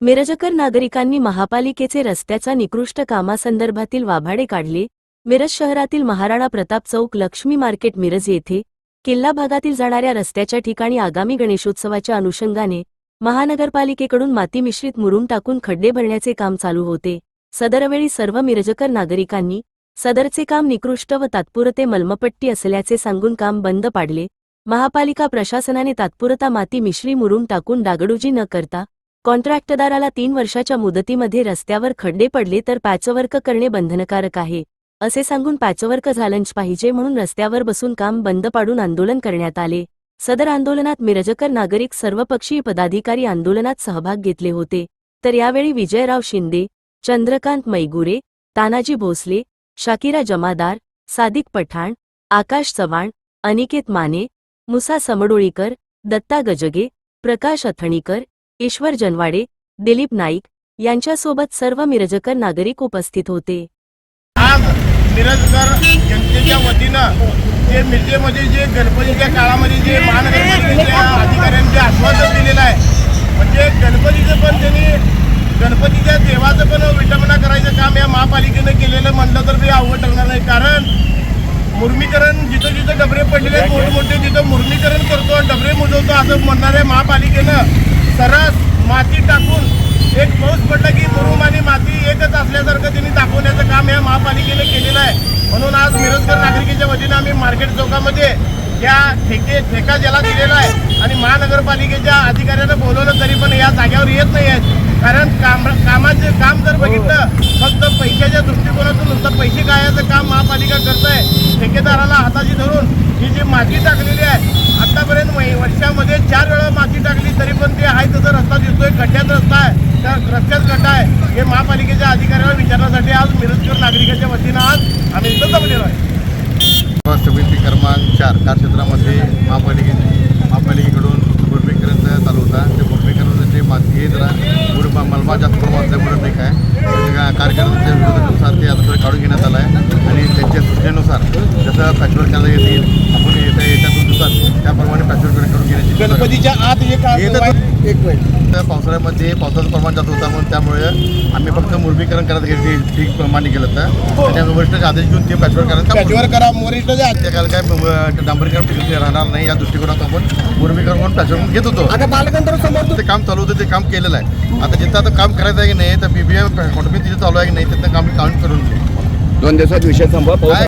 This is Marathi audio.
मिरजकर नागरिकांनी महापालिकेचे रस्त्याच्या निकृष्ट कामासंदर्भातील वाभाडे काढले. मिरज शहरातील महाराणा प्रताप चौक लक्ष्मी मार्केट मिरज येथे किल्ला भागातील जाणाऱ्या रस्त्याच्या ठिकाणी आगामी गणेशोत्सवाच्या अनुषंगाने महानगरपालिकेकडून माती मिश्रित मुरुम टाकून खड्डे भरण्याचे काम चालू होते. सदरवेळी सर्व मिरजकर नागरिकांनी सदरचे काम निकृष्ट व तात्पुरते मलमपट्टी असल्याचे सांगून काम बंद पाडले. महापालिका प्रशासनाने तात्पुरता माती मिश्री मुरुम टाकून डागडुजी न करता कॉन्ट्रॅक्टदाराला तीन वर्षाच्या मुदतीमध्ये रस्त्यावर खड्डे पडले तर पॅचवर्क करणे बंधनकारक आहे असे सांगून पॅचवर्क झालंच पाहिजे म्हणून रस्त्यावर बसून काम बंद पाडून आंदोलन करण्यात आले. सदर आंदोलनात मिरजकर नागरिक सर्वपक्षीय पदाधिकारी आंदोलनात सहभाग घेतले होते. तर यावेळी विजयराव शिंदे चंद्रकांत मैगुरे तानाजी भोसले शाकिरा जमादार सादिक पठाण आकाश चव्हाण अनिकेत माने मुसा समडोळीकर दत्ता गजगे प्रकाश अथणीकर ईश्वर जनवाडे दिलीप नाईक यांच्यासोबत सर्व मिरजकर नागरिक उपस्थित होते. आज मिरजकर जनतेच्या वतीनं जे मिरजेमध्ये जे गणपतीच्या काळामध्ये जे महानगरपालिकेच्या अधिकाऱ्यांचे आश्वासन दिलेलं आहे म्हणजे गणपतीचं पण त्यांनी गणपतीच्या देवाचं पण विटंबना करायचं काम या महापालिकेनं केलेलं म्हणलं तर ते अवघड ठरणार नाही. कारण मुर्मीकरण जिथं जिथं डबरे पडलेले मोठमोठे तिथं मुर्मीकरण करतो डबरे मुजवतो असं म्हणणाऱ्या महापालिकेनं सरस माती टाकून एक पाऊस पडला की मुरुम आणि माती एकच असल्यासारखं त्यांनी दाखवण्याचं काम या महापालिकेनं केलेलं आहे. म्हणून आज मिरजकर नागरिकेच्या वतीनं आम्ही मार्केट चौकामध्ये या ठेके ठेका ज्याला दिलेला आहे आणि महानगरपालिकेच्या अधिकाऱ्यांना बोलवलं तरी पण या जाग्यावर येत नाही आहेत. कारण काम कामाचं काम जर बघितलं फक्त पैशाच्या दृष्टिकोनातून नुसतं पैसे कायाचं काम महापालिका करत आहे ठेकेदाराला हाताशी धरून ही जी माती टाकलेली आहे आतापर्यंत तरी पण ते आहे तसं रस्ता दिसतोय खड्ड्यात रस्ता आहे. त्या रस्त्यात खड्डा आहे. हे महापालिकेच्या अधिकाऱ्याला विचारण्यासाठी आज मिरजकर नागरिकाच्या वतीनं आज आम्ही इथं जमलेलो आहे. समिती क्रमांक चार कार्यक्षेत्रामध्ये महापालिके महापालिकेकडून मुरमीकरण चालू होता ते मुरमीकरणाचे माती जरा पुढे मलबा जास्त प्रमाणात असल्यामुळे ठीक आहे. कार्यकर्त्यांच्या विरोधानुसार ते आता काढून घेण्यात आलं आहे आणि त्यांच्या सूचनेनुसार जसं फॅक्टर करायला येतील आपण येत्या येत्या दोन दिवसात त्याप्रमाणे पॅचवर्क करून गणपतीच्या आत हे काम येतं एक मिनिट पावसाळ्यामध्ये पावसाचं प्रमाण जास्त होता म्हणून त्यामुळे आम्ही फक्त मुरमीकरण करत घेतली ठीक मान्य केलं होतं. आणि त्या वरिष्ठाचे आदेश घेऊन ते पॅचवर्क करायचं काम पॅचवर करा वरिष्ठ जे त्या काल काय डांबरीकरण राहणार नाही या दृष्टिकोनात आपण मुरमीकरण म्हणून पॅचवर्क घेत होतो. आता बालकांतर समोर ते काम चालू होतं ते काम केलेलं आहे. आता जिथं आता काम करायचं आहे की नाही तर बीबीएम कॉटमी तिथे चालू आहे की नाही तिथं काम काउंट करून. दोन दिवसात विषय संपवा काय?